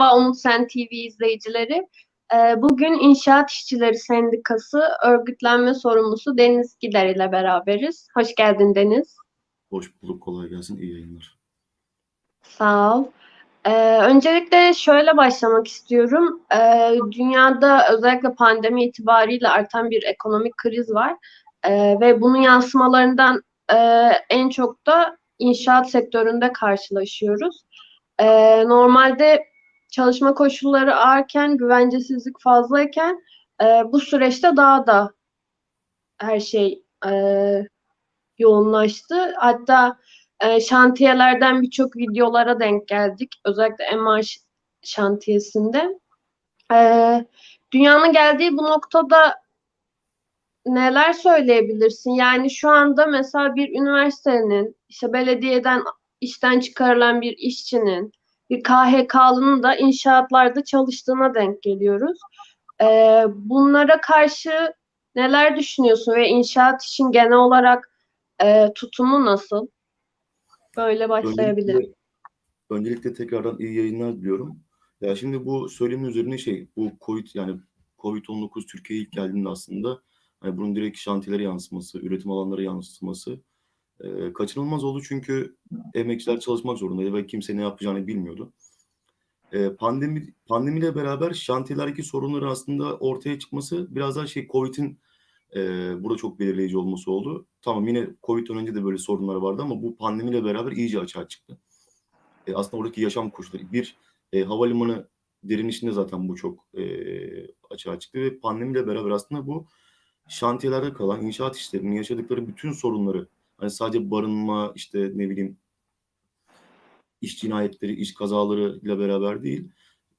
Merhaba Umut Sen TV izleyicileri. Ee, Bugün İnşaat İşçileri Sendikası örgütlenme sorumlusu Deniz Gider ile beraberiz. Hoş geldin Deniz. Hoş bulduk, kolay gelsin, iyi yayınlar. Sağ ol. Ee, öncelikle şöyle başlamak istiyorum. Ee, dünyada özellikle pandemi itibariyle artan bir ekonomik kriz var. Ee, ve bunun yansımalarından e, en çok da inşaat sektöründe karşılaşıyoruz. Ee, normalde çalışma koşulları ağırken, güvencesizlik fazlayken e, bu süreçte daha da her şey e, yoğunlaştı. Hatta e, şantiyelerden birçok videolara denk geldik. Özellikle MR şantiyesinde. E, dünyanın geldiği bu noktada neler söyleyebilirsin? Yani şu anda mesela bir üniversitenin, işte belediyeden işten çıkarılan bir işçinin, KHK'lının da inşaatlarda çalıştığına denk geliyoruz. E, bunlara karşı neler düşünüyorsun ve inşaat için genel olarak e, tutumu nasıl? Böyle başlayabilirim. Öncelikle, öncelikle tekrardan iyi yayınlar diliyorum. Ya şimdi bu söylemin üzerine şey, bu Covid yani Covid-19 Türkiye'ye ilk geldiğinde aslında hani bunun direkt şantiyelere yansıması, üretim alanlara yansıması e, kaçınılmaz oldu çünkü emekçiler çalışmak zorundaydı ve kimse ne yapacağını bilmiyordu. E, pandemi pandemiyle beraber şantiyelerdeki sorunların aslında ortaya çıkması biraz daha şey Covid'in e, burada çok belirleyici olması oldu. Tamam yine Covid'den önce de böyle sorunlar vardı ama bu pandemiyle beraber iyice açığa çıktı. E, aslında oradaki yaşam koşulları. Bir e, havalimanı direnişinde zaten bu çok e, açığa çıktı ve pandemiyle beraber aslında bu şantiyelerde kalan inşaat işlerinin yaşadıkları bütün sorunları hani sadece barınma işte ne bileyim iş cinayetleri, iş kazaları ile beraber değil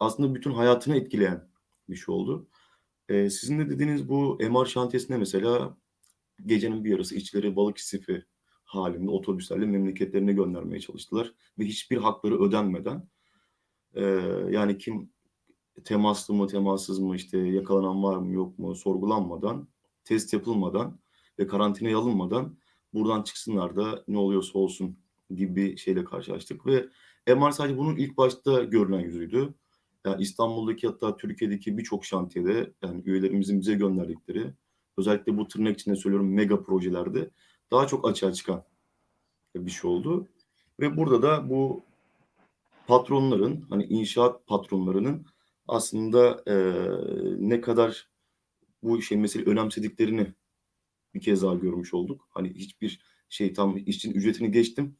aslında bütün hayatını etkileyen bir şey oldu. Ee, sizin de dediğiniz bu MR şantiyesinde mesela gecenin bir yarısı işçileri balık istifi halinde otobüslerle memleketlerine göndermeye çalıştılar ve hiçbir hakları ödenmeden e, yani kim temaslı mı temassız mı işte yakalanan var mı yok mu sorgulanmadan test yapılmadan ve karantinaya alınmadan buradan çıksınlar da ne oluyorsa olsun gibi bir şeyle karşılaştık ve MR sadece bunun ilk başta görünen yüzüydü. Yani İstanbul'daki hatta Türkiye'deki birçok şantiyede yani üyelerimizin bize gönderdikleri özellikle bu tırnak içinde söylüyorum mega projelerde daha çok açığa çıkan bir şey oldu. Ve burada da bu patronların hani inşaat patronlarının aslında e, ne kadar bu şey mesele önemsediklerini bir kez daha görmüş olduk. Hani hiçbir şey tam işçinin ücretini geçtim.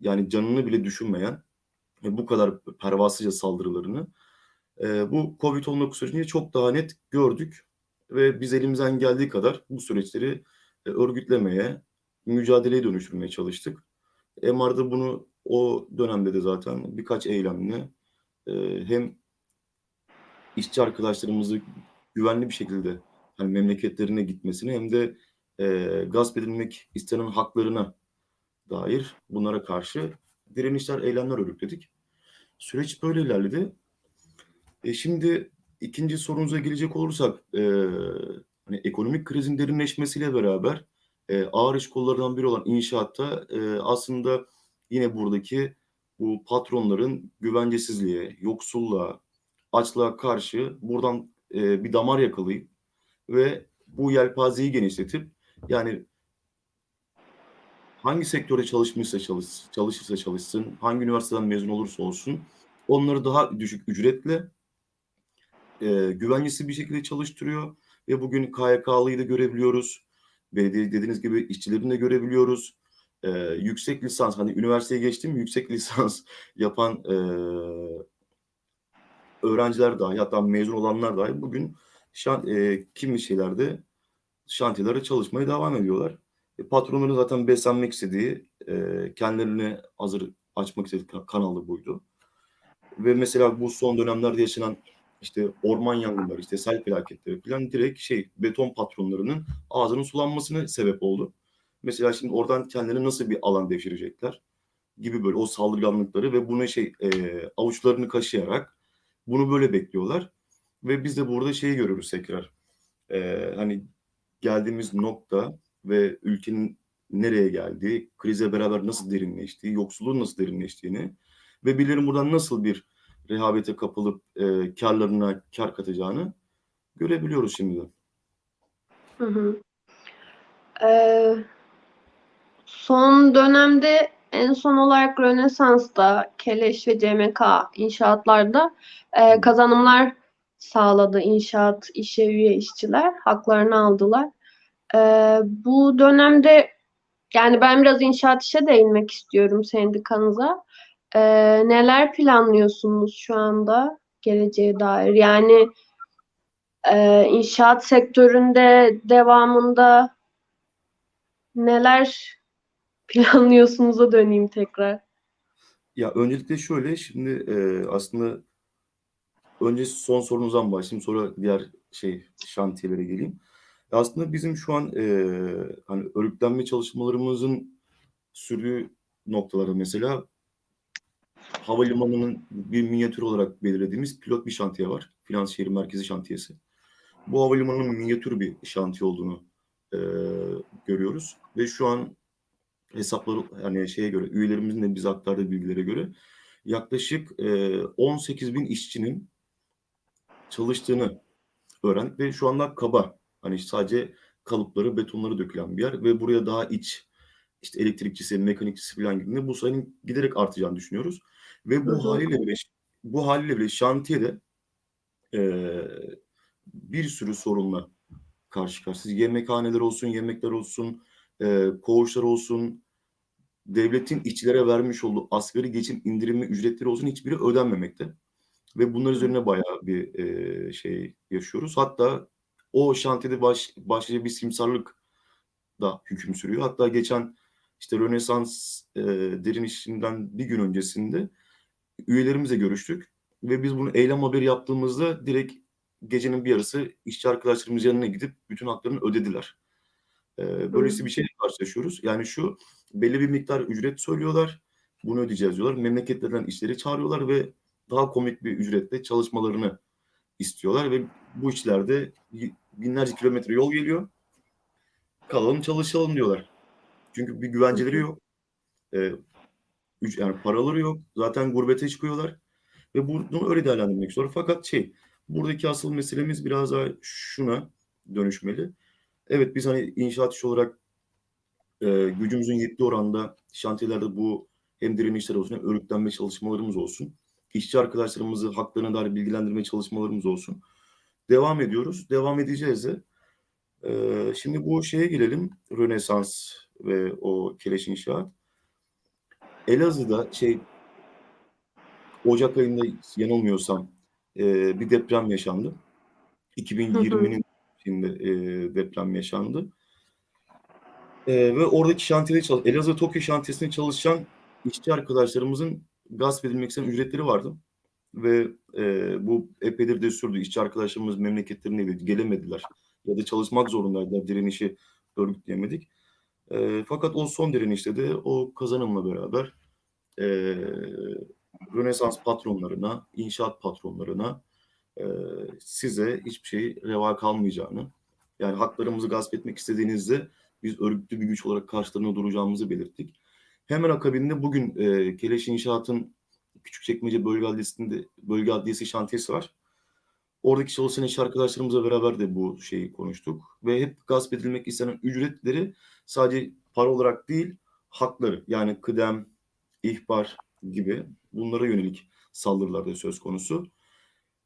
Yani canını bile düşünmeyen ve bu kadar pervasızca saldırılarını e, bu Covid-19 sürecinde çok daha net gördük ve biz elimizden geldiği kadar bu süreçleri e, örgütlemeye, mücadeleye dönüştürmeye çalıştık. MR'da bunu o dönemde de zaten birkaç eylemle e, hem işçi arkadaşlarımızı güvenli bir şekilde hani memleketlerine gitmesini hem de e, gasp edilmek istenen haklarına dair bunlara karşı direnişler, eylemler örgütledik. Süreç böyle ilerledi. E şimdi ikinci sorunuza gelecek olursak e, hani ekonomik krizin derinleşmesiyle beraber e, ağır iş kollarından biri olan inşaatta e, aslında yine buradaki bu patronların güvencesizliğe, yoksulluğa, açlığa karşı buradan e, bir damar yakalayıp ve bu yelpazeyi genişletip yani hangi sektöre çalışmışsa çalış, çalışırsa çalışsın, hangi üniversiteden mezun olursa olsun onları daha düşük ücretle e, güvencesi bir şekilde çalıştırıyor ve bugün KYK'lıyı da görebiliyoruz. Belediye dediğiniz gibi işçilerini de görebiliyoruz. E, yüksek lisans hani üniversiteye geçtim yüksek lisans yapan e, öğrenciler dahi hatta mezun olanlar dahi bugün şan, e, kimi şeylerde şantiyelere çalışmaya devam ediyorlar. E, patronların zaten beslenmek istediği, e, kendilerini hazır açmak istediği kanalı buydu. Ve mesela bu son dönemlerde yaşanan işte orman yangınları, işte sel felaketleri falan direkt şey beton patronlarının ağzının sulanmasına sebep oldu. Mesela şimdi oradan kendilerine nasıl bir alan devşirecekler gibi böyle o saldırganlıkları ve bunu şey e, avuçlarını kaşıyarak bunu böyle bekliyorlar. Ve biz de burada şeyi görüyoruz tekrar. E, hani geldiğimiz nokta ve ülkenin nereye geldiği, krize beraber nasıl derinleştiği, yoksulluğun nasıl derinleştiğini ve birilerinin buradan nasıl bir rehavete kapılıp e, karlarına kar katacağını görebiliyoruz şimdiden. Hı hı. Ee, son dönemde en son olarak Rönesans'ta Keleş ve CMK inşaatlarda e, kazanımlar sağladı inşaat işe üye işçiler. Haklarını aldılar. Ee, bu dönemde yani ben biraz inşaat işe değinmek istiyorum sendikanıza. Ee, neler planlıyorsunuz şu anda geleceğe dair? Yani e, inşaat sektöründe devamında neler planlıyorsunuz'a döneyim tekrar. Ya öncelikle şöyle şimdi e, aslında önce son sorunuzdan başlayayım sonra diğer şey şantiyelere geleyim. Aslında bizim şu an e, hani örgütlenme çalışmalarımızın sürdüğü noktaları mesela havalimanının bir minyatür olarak belirlediğimiz pilot bir şantiye var. Finans Şehir Merkezi Şantiyesi. Bu havalimanının minyatür bir şantiye olduğunu e, görüyoruz ve şu an hesapları hani şeye göre üyelerimizin de bize aktardığı bilgilere göre yaklaşık e, 18 bin işçinin çalıştığını öğrendik ve şu anda kaba hani sadece kalıpları betonları dökülen bir yer ve buraya daha iç işte elektrikçisi, mekanikçisi falan gibi bu sayının giderek artacağını düşünüyoruz. Ve bu hı. haliyle bile bu haliyle bile şantiyede e, bir sürü sorunla karşı karşıyayız. Yemekhaneler olsun, yemekler olsun, e, koğuşlar olsun, devletin işçilere vermiş olduğu asgari geçim indirimi ücretleri olsun hiçbiri ödenmemekte. Ve bunlar üzerine bayağı bir e, şey yaşıyoruz. Hatta o şantiyede baş, başlıca bir simsarlık da hüküm sürüyor. Hatta geçen işte Rönesans e, derin işinden bir gün öncesinde üyelerimizle görüştük. Ve biz bunu eylem haberi yaptığımızda direkt gecenin bir yarısı işçi arkadaşlarımız yanına gidip bütün haklarını ödediler. E, böylesi bir şeyle karşılaşıyoruz. Yani şu belli bir miktar ücret söylüyorlar. Bunu ödeyeceğiz diyorlar. Memleketlerden işleri çağırıyorlar ve daha komik bir ücretle çalışmalarını istiyorlar ve bu işlerde binlerce kilometre yol geliyor. Kalalım çalışalım diyorlar. Çünkü bir güvenceleri yok. Ee, üç- yani paraları yok. Zaten gurbete çıkıyorlar. Ve bunu öyle değerlendirmek zor. Fakat şey buradaki asıl meselemiz biraz daha şuna dönüşmeli. Evet biz hani inşaat işi olarak e, gücümüzün yettiği oranda şantiyelerde bu hem direnişler olsun hem örgütlenme çalışmalarımız olsun. İşçi arkadaşlarımızı haklarına dair bilgilendirme çalışmalarımız olsun. Devam ediyoruz. Devam edeceğiz de. Ee, şimdi bu şeye gelelim. Rönesans ve o Keleş İnşaat. Elazığ'da şey Ocak ayında yanılmıyorsam e, bir deprem yaşandı. 2020'nin içinde e, deprem yaşandı. E, ve oradaki şantiyede çalış Elazığ Tokyo şantiyesinde çalışan işçi arkadaşlarımızın gasp edilmek istenen ücretleri vardı. Ve e, bu epeydir de sürdü. İşçi arkadaşlarımız memleketlerine gelemediler. Ya da çalışmak zorundaydılar. Direnişi örgütleyemedik. E, fakat o son direnişte de o kazanımla beraber e, Rönesans patronlarına, inşaat patronlarına e, size hiçbir şey reva kalmayacağını, yani haklarımızı gasp etmek istediğinizde biz örgütlü bir güç olarak karşılarına duracağımızı belirttik. Hemen akabinde bugün e, Keleş İnşaat'ın Küçükçekmece Bölge Adliyesi'nde Bölge Adliyesi şantiyesi var. Oradaki çalışan iş arkadaşlarımızla beraber de bu şeyi konuştuk. Ve hep gasp edilmek istenen ücretleri sadece para olarak değil, hakları yani kıdem, ihbar gibi bunlara yönelik saldırılar da söz konusu.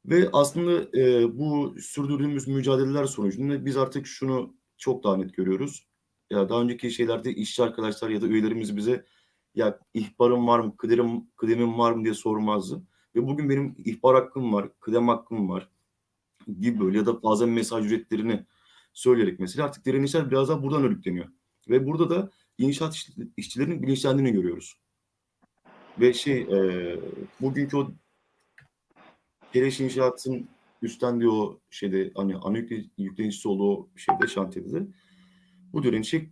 Ve aslında e, bu sürdürdüğümüz mücadeleler sonucunda biz artık şunu çok daha net görüyoruz. Ya daha önceki şeylerde işçi arkadaşlar ya da üyelerimiz bize ya ihbarım var mı, kıdemim, kıdemim var mı diye sormazdı. Ve bugün benim ihbar hakkım var, kıdem hakkım var gibi böyle ya da fazla mesaj ücretlerini söyleyerek mesela artık direnişler biraz daha buradan örgütleniyor. Ve burada da inşaat iş- işçilerinin bilinçlendiğini görüyoruz. Ve şey e, bugünkü o Keleş İnşaat'ın üstlendiği o şeyde hani ana yükle, yüklenicisi olduğu şeyde şantiyede de bu direnişi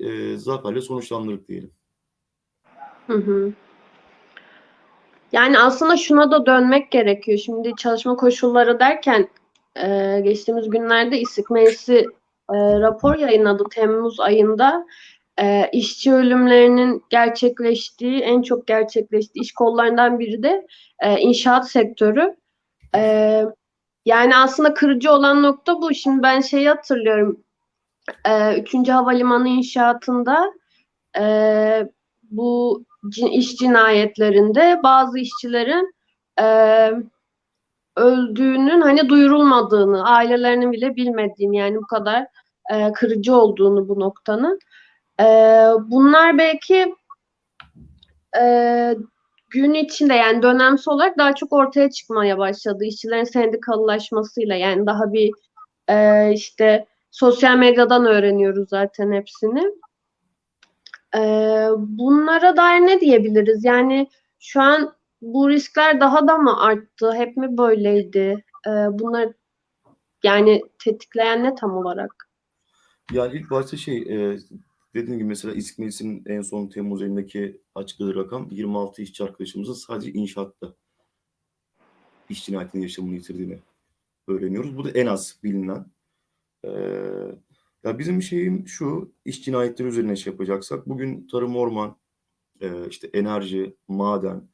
e, zaferle sonuçlandırdık diyelim. Hı hı. Yani aslında şuna da dönmek gerekiyor. Şimdi çalışma koşulları derken e, geçtiğimiz günlerde İstik Meclisi e, rapor yayınladı Temmuz ayında. e, işçi ölümlerinin gerçekleştiği, en çok gerçekleştiği iş kollarından biri de e, inşaat sektörü. E, yani aslında kırıcı olan nokta bu. Şimdi ben şeyi hatırlıyorum. E, üçüncü havalimanı inşaatında e, bu iş cinayetlerinde bazı işçilerin e, öldüğünün hani duyurulmadığını, ailelerinin bile bilmediğini yani bu kadar e, kırıcı olduğunu bu noktanın. E, bunlar belki e, gün içinde yani dönemsel olarak daha çok ortaya çıkmaya başladı. İşçilerin sendikalılaşmasıyla yani daha bir e, işte sosyal medyadan öğreniyoruz zaten hepsini. E, bunlara dair ne diyebiliriz? Yani şu an bu riskler daha da mı arttı? Hep mi böyleydi? E, bunlar yani tetikleyen ne tam olarak? Yani ilk başta şey e, dediğim gibi mesela İSK Meclisi'nin en son Temmuz ayındaki açıkladığı rakam 26 işçi arkadaşımızın sadece inşaatta iş cinayetinin yaşamını yitirdiğini öğreniyoruz. Bu da en az bilinen. Ee, ya bizim şeyim şu iş cinayetleri üzerine şey yapacaksak bugün tarım orman e, işte enerji maden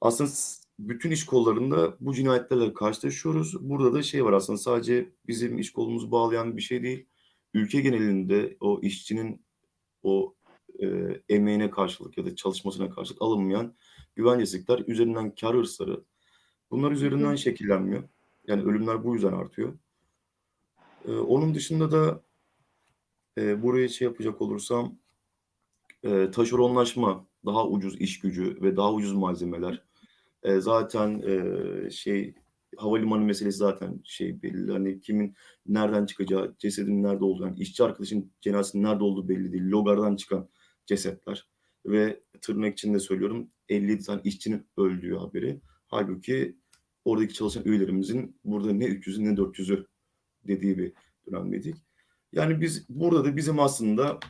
aslında bütün iş kollarında bu cinayetlerle karşılaşıyoruz. Burada da şey var aslında sadece bizim iş kolumuzu bağlayan bir şey değil. Ülke genelinde o işçinin o e, emeğine karşılık ya da çalışmasına karşılık alınmayan güvencesizlikler üzerinden kar hırsları bunlar üzerinden şekillenmiyor. Yani ölümler bu yüzden artıyor. Ee, onun dışında da e, buraya şey yapacak olursam e, taşeronlaşma, daha ucuz iş gücü ve daha ucuz malzemeler. E, zaten e, şey havalimanı meselesi zaten şey belli. Hani kimin nereden çıkacağı, cesedin nerede olduğu, yani işçi arkadaşın cenazesinin nerede olduğu belli değil. Logardan çıkan cesetler ve tırnak içinde söylüyorum 57 tane işçinin öldüğü haberi. Halbuki oradaki çalışan üyelerimizin burada ne 300'ü ne 400'ü dediği bir dönemdeydik. Yani biz burada da bizim aslında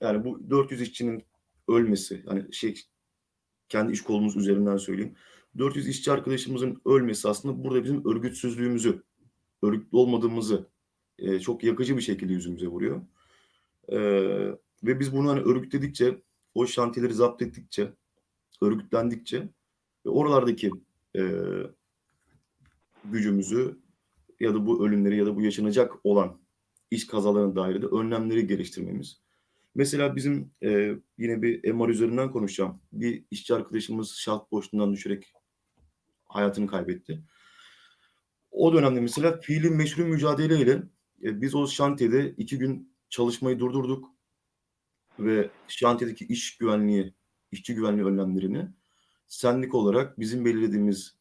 yani bu 400 işçinin ölmesi yani şey kendi iş kolumuz üzerinden söyleyeyim. 400 işçi arkadaşımızın ölmesi aslında burada bizim örgütsüzlüğümüzü, örgütlü olmadığımızı e, çok yakıcı bir şekilde yüzümüze vuruyor. E, ve biz bunu hani örgütledikçe, o şantiyeleri zapt ettikçe, örgütlendikçe ve oralardaki e, gücümüzü ya da bu ölümleri ya da bu yaşanacak olan iş kazalarına dair de önlemleri geliştirmemiz. Mesela bizim e, yine bir MR üzerinden konuşacağım. Bir işçi arkadaşımız şaft boşluğundan düşerek hayatını kaybetti. O dönemde mesela fiili meşru mücadeleyle e, biz o şantiyede iki gün çalışmayı durdurduk ve şantiyedeki iş güvenliği, işçi güvenliği önlemlerini sendik olarak bizim belirlediğimiz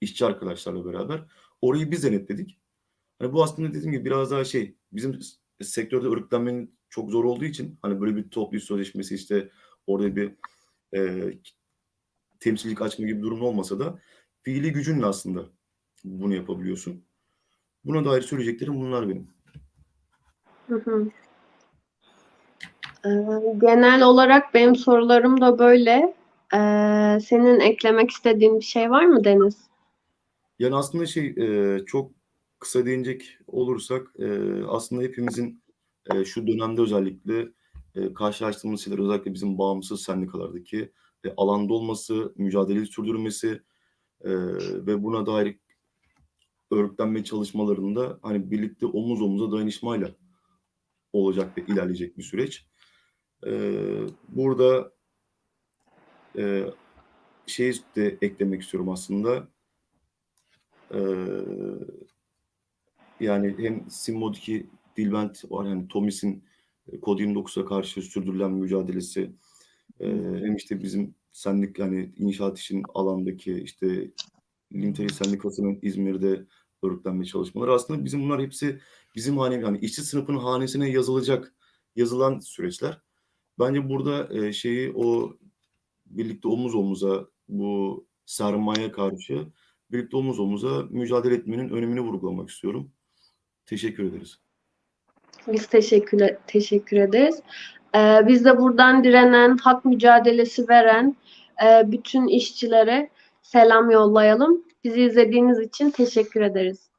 işçi arkadaşlarla beraber orayı biz denetledik. Hani bu aslında dediğim gibi biraz daha şey bizim sektörde örgütlenmenin çok zor olduğu için hani böyle bir toplu sözleşmesi işte orada bir e, temsilcilik açma gibi bir durum olmasa da fiili gücünle aslında bunu yapabiliyorsun. Buna dair söyleyeceklerim bunlar benim. Ee, genel olarak benim sorularım da böyle. Ee, senin eklemek istediğin bir şey var mı Deniz? Yani aslında şey e, çok kısa değinecek olursak e, aslında hepimizin e, şu dönemde özellikle e, karşılaştığımız şeyler özellikle bizim bağımsız sendikalardaki e, alanda olması, mücadeleyi sürdürmesi e, ve buna dair örgütlenme çalışmalarında hani birlikte omuz omuza dayanışmayla olacak ve ilerleyecek bir süreç. E, burada e, şey de eklemek istiyorum aslında. Ee, yani hem Simmod'daki Dilbent var yani Tomis'in e, Kod 29'a karşı sürdürülen mücadelesi e, hem işte bizim sendik yani inşaat işin alandaki işte Limteri Sendikası'nın İzmir'de örgütlenme çalışmaları aslında bizim bunlar hepsi bizim hane yani işçi sınıfının hanesine yazılacak yazılan süreçler. Bence burada e, şeyi o birlikte omuz omuza bu sermaye karşı birlikte omuz omuza mücadele etmenin önemini vurgulamak istiyorum. Teşekkür ederiz. Biz teşekkür, teşekkür ederiz. Ee, biz de buradan direnen, hak mücadelesi veren e, bütün işçilere selam yollayalım. Bizi izlediğiniz için teşekkür ederiz.